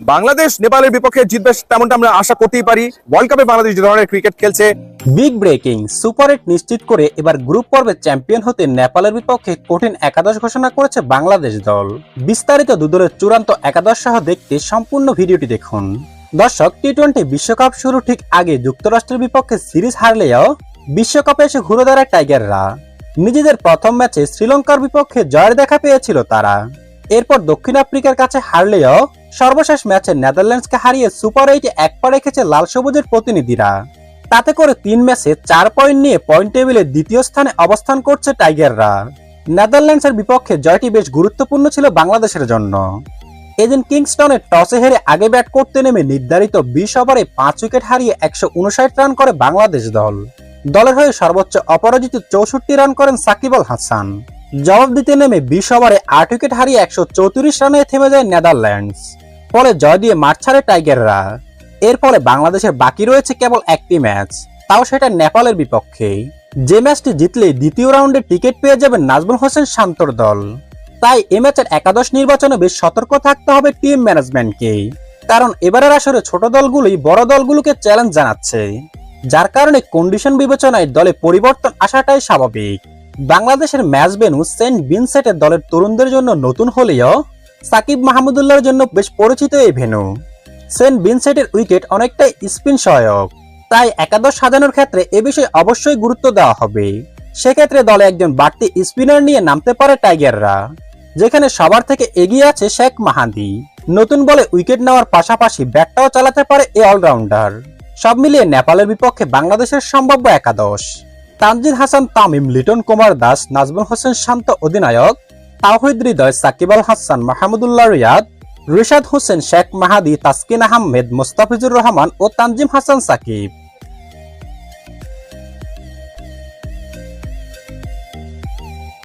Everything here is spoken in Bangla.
বাংলাদেশ নেপালের বিপক্ষে জিতবে তেমনটা আমরা আশা করতেই পারি। ওয়ার্ল্ড কাপে বাংলাদেশ যে ধরনের ক্রিকেট খেলছে। বিগ ব্রেকিং সুপার এইট নিশ্চিত করে এবার গ্রুপ পর্বে চ্যাম্পিয়ন হতে নেপালের বিপক্ষে কঠিন একাদশ ঘোষণা করেছে বাংলাদেশ দল। বিস্তারিত দুদলের চূড়ান্ত একাদশ সহ দেখতে সম্পূর্ণ ভিডিওটি দেখুন। দর্শক টি টোয়েন্টি বিশ্বকাপ শুরু ঠিক আগে যুক্তরাষ্ট্রের বিপক্ষে সিরিজ হারলেও বিশ্বকাপে এসে ঘুরে দাঁড়ায় টাইগাররা। নিজেদের প্রথম ম্যাচে শ্রীলঙ্কার বিপক্ষে জয়ের দেখা পেয়েছিল তারা। এরপর দক্ষিণ আফ্রিকার কাছে হারলেও সর্বশেষ ম্যাচে নেদারল্যান্ডসকে হারিয়ে সুপার এইটে এক পা রেখেছে লাল সবুজের প্রতিনিধিরা। তাতে করে তিন ম্যাচে চার পয়েন্ট নিয়ে পয়েন্ট টেবিলে দ্বিতীয় স্থানে অবস্থান করছে টাইগাররা। নেদারল্যান্ডসের বিপক্ষে জয়টি বেশ গুরুত্বপূর্ণ ছিল বাংলাদেশের জন্য। এদিন কিংস্টনে টসে হেরে আগে ব্যাট করতে নেমে নির্ধারিত বিশ ওভারে পাঁচ উইকেট হারিয়ে একশো উনষাট রান করে বাংলাদেশ দল। দলের হয়ে সর্বোচ্চ অপরাজিত চৌষট্টি রান করেন সাকিব আল হাসান। জবাব দিতে নেমে বিশ ওভারে আট উইকেট হারিয়ে একশো চৌত্রিশ রানে থেমে যায় নেদারল্যান্ডস। ফলে জয় দিয়ে মাঠ ছাড়ে টাইগাররা। এর ফলে বাংলাদেশের বাকি রয়েছে কেবল একটি ম্যাচ, তাও সেটা নেপালের বিপক্ষে। যে ম্যাচটি জিতলে দ্বিতীয় রাউন্ডে টিকিট পেয়ে যাবেন নাজমুল হোসেন শান্তর দল। তাই এ ম্যাচের একাদশ নির্বাচনে বেশ সতর্ক থাকতে হবে টিম ম্যানেজমেন্টকে। কারণ এবারের আসরে ছোট দলগুলোই বড় দলগুলোকে চ্যালেঞ্জ জানাচ্ছে, যার কারণে কন্ডিশন বিবেচনায় দলে পরিবর্তন আসাটাই স্বাভাবিক। বাংলাদেশের ম্যাচ বেনু সেন্ট ভিনসেটের দলের তরুণদের জন্য নতুন হলেও সাকিব মাহমুদুল্লাহর জন্য বেশ পরিচিত এই ভেনু। সেন্ট ভিনসেটের উইকেট অনেকটাই স্পিন সহায়ক, তাই একাদশ সাজানোর ক্ষেত্রে এ বিষয়ে অবশ্যই গুরুত্ব দেওয়া হবে। সেক্ষেত্রে দলে একজন বাড়তি স্পিনার নিয়ে নামতে পারে টাইগাররা, যেখানে সবার থেকে এগিয়ে আছে শেখ মাহাদি। নতুন বলে উইকেট নেওয়ার পাশাপাশি ব্যাটটাও চালাতে পারে এই অলরাউন্ডার। সব মিলিয়ে নেপালের বিপক্ষে বাংলাদেশের সম্ভাব্য একাদশ। তানজিদ হাসান, তামিম, লিটন কুমার দাস, নাজমুল হোসেন শান্ত অধিনায়ক, তাওহিদ হৃদয়, সাকিব আল হাসান, মাহমুদুল্লাহ রিয়াদ, রিশাদ হোসেন, শেখ মাহাদি, তাসকিন আহমেদ, মোস্তাফিজুর রহমান ও তানজিম হাসান সাকিব।